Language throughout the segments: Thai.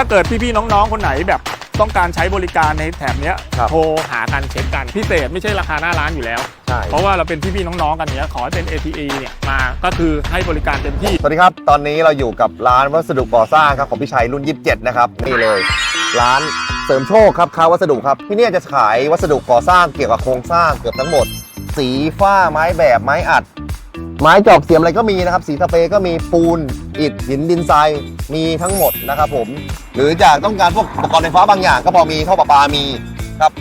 ถ้าเกิดพี่ๆน้องๆคนไหนแบบต้องการใช้บริการในแถบเนี้ยครับ โทรหากันเช็คกันพิเศษไม่ใช่ราคาหน้าร้านอยู่แล้ว ใช่ เพราะว่าเราเป็นพี่ๆน้องๆกันเนี้ยขอให้เป็น ATE เนี่ยมาก็คือให้บริการเต็มที่ สวัสดีครับ ตอนนี้เราอยู่กับร้านวัสดุก่อสร้างครับของพี่ชัยรุ่น 27 นะครับนี่เลย ร้านเสริมโชคครับค้าวัสดุครับที่เนี่ยจะขายวัสดุก่อสร้างเกี่ยวกับโครงสร้างเกือบทั้งหมด สีฝ้าไม้แบบไม้อัด ไม้จอกเสียมอะไรก็มีนะครับ สีสเปรย์ก็มีปูน อิฐหินดินทรายมีทั้งหมดนะครับผม หรือจากต้องการพวกอุปกรณ์ไฟฟ้าบางอย่าง ก็พอมีท่อประปามีครับ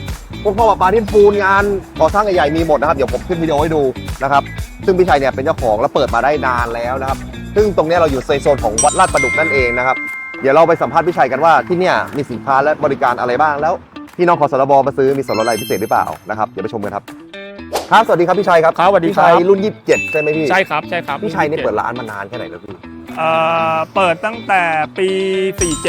พวกท่อประปาที่ปูนงานก่อสร้างใหญ่ๆมีหมดนะครับเดี๋ยวผมขึ้นวิดีโอให้ดูนะครับซึ่งพี่ชัยเนี่ยเป็นเจ้าของและเปิดมาได้นานแล้วนะครับซึ่งตรงนี้เราอยู่ในโซนของวัดลาดประดุกนั่นเองนะครับเดี๋ยวเราไปสัมภาษณ์พี่ชัยกันว่าที่เนี่ยมีสินค้าและบริการอะไรบ้างแล้วพี่น้องขอสรบมาซื้อมีส่วนลดอะไรพิเศษหรือเปล่านะครับเดี๋ยวไปชมกันครับ ครับสวัสดีครับพี่ชัยครับครับสวัสดีพี่ครัชับยรุ่น 27 ใช่ไหมพี่ใช่ครับใช่ครับพี่ชัยเนี่ยเปิดร้านมานานแค่ไหนแล้วพี่ เอ่อเปิดตั้งแต่ปี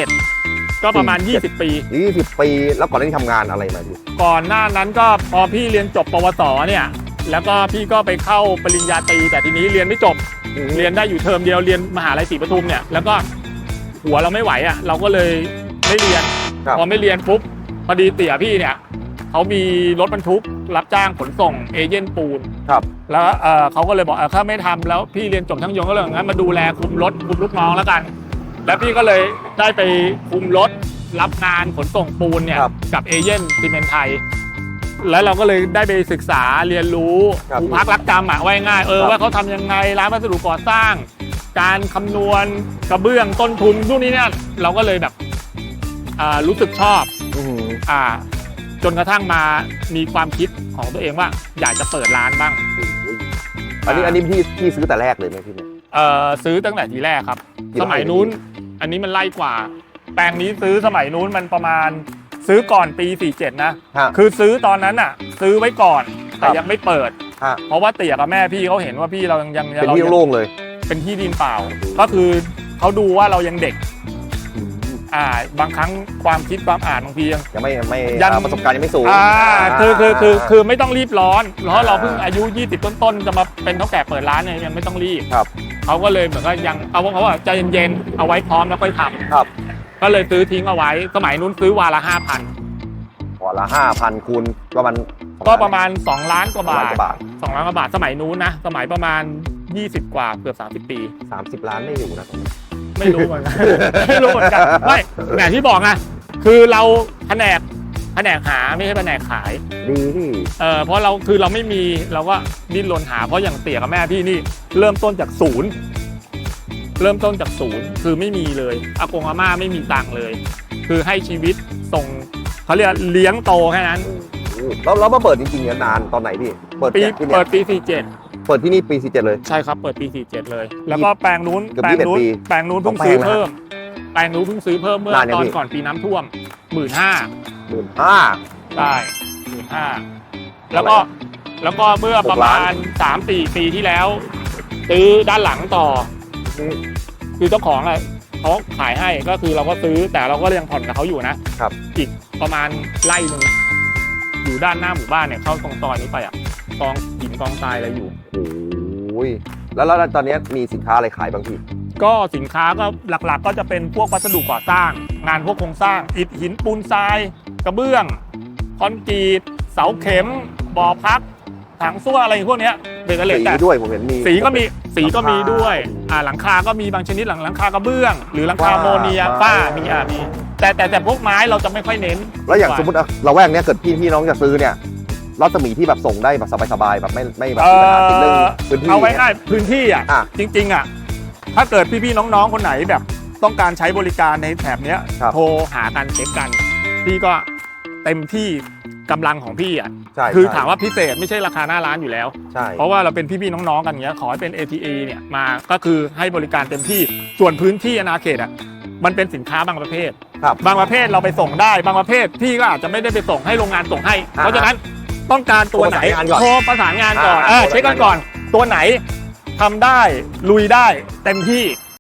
47 ก็ประมาณ 47 20 ปี 20 ปีแล้วก่อนหน้านี้ทำงานอะไรมาพี่ก่อนหน้านั้นก็พอพี่เรียนจบปวสเนี่ย แล้วก็พี่ก็ไปเข้าปริญญาตรีแต่ทีนี้เรียนไม่จบ เรียนได้อยู่เทอมเดียวเรียนมหาลัยศรีปทุมเนี่ยแล้วก็หัวเราไม่ไหวอะเราก็เลยไม่เรียน ครับ พอไม่เรียนปุ๊บพอดีเตี่ยพี่เนี่ยเขามีรถบรรทุก รับจ้างขนส่งเอเย่นปูนครับ แล้วเอ่อเขาก็เลยบอกเออถ้าไม่ทำแล้วพี่เรียนจบช่างยนต์ก็เลยงั้นมาดูแลคุมรถคุมลูกน้องแล้วกัน แล้วพี่ก็เลยได้ไปคุมรถรับงานขนส่งปูนเนี่ยครับกับเอเย่นซีเมนต์ไทย แล้วเราก็เลยได้ไปศึกษาเรียนรู้ครับครูพักรักจำอะว่าง่ายๆเออครับ ว่าเขาทำยังไงร้านวัสดุก่อสร้าง การคำนวณกระเบื้องต้นทุนพวกนี้เนี่ยเราก็เลยแบบอ่ารู้สึกชอบ อื้อหืออ่า จนกระทั่งมามีความคิดของตัวเองว่าอยากจะเปิดร้านบ้างอันนี้อันนี้พี่พี่ซื้อแต่แรกเลยไหมพี่เนี่ยเอ่อซื้อตั้งแต่ทีแรกครับกี่สไร่มัยนู้น อันนี้มันไล่กว่า แปลงนี้ซื้อสมัยนู้นมันประมาณซื้อก่อนปี 47 นะ ฮะ คือซื้อตอนนั้นอะ ซื้อไว้ก่อนแต่ครับ ยังไม่เปิด ฮะเพราะว่าเตี๋ยกับแม่พี่เขาเห็นว่าพี่เรายังยังเป็นเราที่ยังโล่งเลย เป็นที่ดินเปล่า ก็คือเขาดูว่าเรายังเด็ก อ่าบางครั้งความคิดความอ่านบางทียัง ยังไม่ไม่ยังอ่าประสบการณ์ยังไม่สูงอ่าคือคือคืออคือไม่ต้องรีบร้อนเพราะเราอ่าเพิ่งอายุ 20 ต้นๆ จะมาเป็นเท่าแก่เปิดร้านเนี่ยยังไม่ต้องรีบครับเขาก็เลยเหมือนก็ยังเอาว่าเขาว่าใจเย็นๆเอาไว้พร้อมแล้วค่อยทำครับก็เลยซื้อทิ้งเอาไว้ สมัยนู้นซื้อวาละห้าพันพอละห้าพันคูณประมาณก็ประมาณ 2 ล้านกว่าประมาบาณทกว่าบาท2ล้านกว่าบาทสมัยนู้นนะสมัยประมาณ 20 กว่าเกือบ30 ปี สามสิบล้านไม่อยู่นะ ไม่รู้เหมือนกัน ไม่รู้เหมือนกันไม่แหมที่บอกไงคือเราแผนกแผนกหาไม่ใช่แผนกขาย ดีที่เออเพราะเราคือเราไม่มีเราก็ดิ้นรนหาเพราะอย่างเตี่ยกับแม่พี่นี่เริ่มต้นจากศูนย์เริ่มต้นจากศูนย์คือไม่มีเลยอากงอาม่าไม่มีตังค์เลย คือให้ชีวิตส่งเขาเรียกเลี้ยงโตแค่นั้น แล้วแล้วมาเปิดจริงๆเนี่ยนานตอนไหนพี่ เปิดปีเนี่ยที่เนี่เปิยดปี47 เปิดที่นี่ปีสี่เจ็ดเลย ใช่ครับ เปิดปี 47 เลย แล้วก็แปลงนู้นเกือบแปลงนู้น21ปีแปลงนู้นเพิ่งสองแปลงซื้อนะเพิ่ม แปลงนู้นเพิ่งซื้อเพิ่มเมื่อนานยังตอนพี่ ก่อนปีน้ำท่วมหมื่นห้าหมื่นห้า ได้หมื่นห้าแล้วก็แล้วก็เมื่อประหกล้ามานณ3-4ปีที่แล้ว ซื้อด้านหลังต่อ คือเจ้าของอะไรเขาขายให้ก็คือเราก็ซื้อแต่เราก็ยังผ่อนกับเขาอยู่นะครับ อีกประมาณไร่หนึ่ง อยู่ด้านหน้าหมู่บ้านเนี่ยเข้าตรงซอยนี้ไปอะกองหินกองทรายอะไรอยู่ โอ้ยแล้วแล้วตอนนี้มีสินค้าอะไรขายบ้างพี่ ก็สินค้าก็หลักๆ ก็จะเป็นพวกวัสดุก่อสร้าง งานพวกโครงสร้างอิฐหินปูนทราย กระเบื้อง คอนกรีต เสาเข็มบ่อพักถังส้วมอะไรพวกเนี้ยเป็นกันเลยสีแต่ด้วยผมเห็นมีสีก็มีสีก็มีด้วยหลังคาอ่าหลังคาก็มีบางชนิดหลังหลังคากระเบื้อง หรือหลังคาว่าโมเนียว่าฝ้ามีอ่ามี แต่แต่แต่พวกไม้เราจะไม่ค่อยเน้นแล้วอย่างสมมติอะเราแวกเนี้ยเกิดพี่พี่น้องจะซื้อเนี่ยรัศมีที่แบบส่งได้แบบสบายๆแบบไม่ไม่แบบเอ่มีปัญหาติดเรื่องอพื้นที่ เอาไว้เนี่ยง่ายพื้นที่อะอะ จริงๆอะถ้าเกิดพี่ๆน้องๆคนไหนแบบต้องการใช้บริการในแถบเนี้ยครับ โทรหากันเช็คกัน พี่ก็เต็มที่กำลังของพี่อะใช่คือใช่ถามว่าพิเศษไม่ใช่ราคาหน้าร้านอยู่แล้ว ใช่เพราะว่าเราเป็นพี่ๆน้องๆกันเงี้ยขอให้เป็น ATA เนี่ยมาก็คือให้บริการเต็มที่ส่วนพื้นที่อนาเขตอะ มันเป็นสินค้าบางประเภท ครับ บางประเภทเราไปส่งได้ บางประเภทพี่ก็อาจจะไม่ได้ไปส่งให้โรงงานส่งให้ อ่าเพราะฉะนั้นต้องการตัวไหนโทรประสานงานก่อนโทรประสานงานก่อนอ่าเออเช็คกันก่อน ตัวไหนทำได้ลุยได้เต็มที่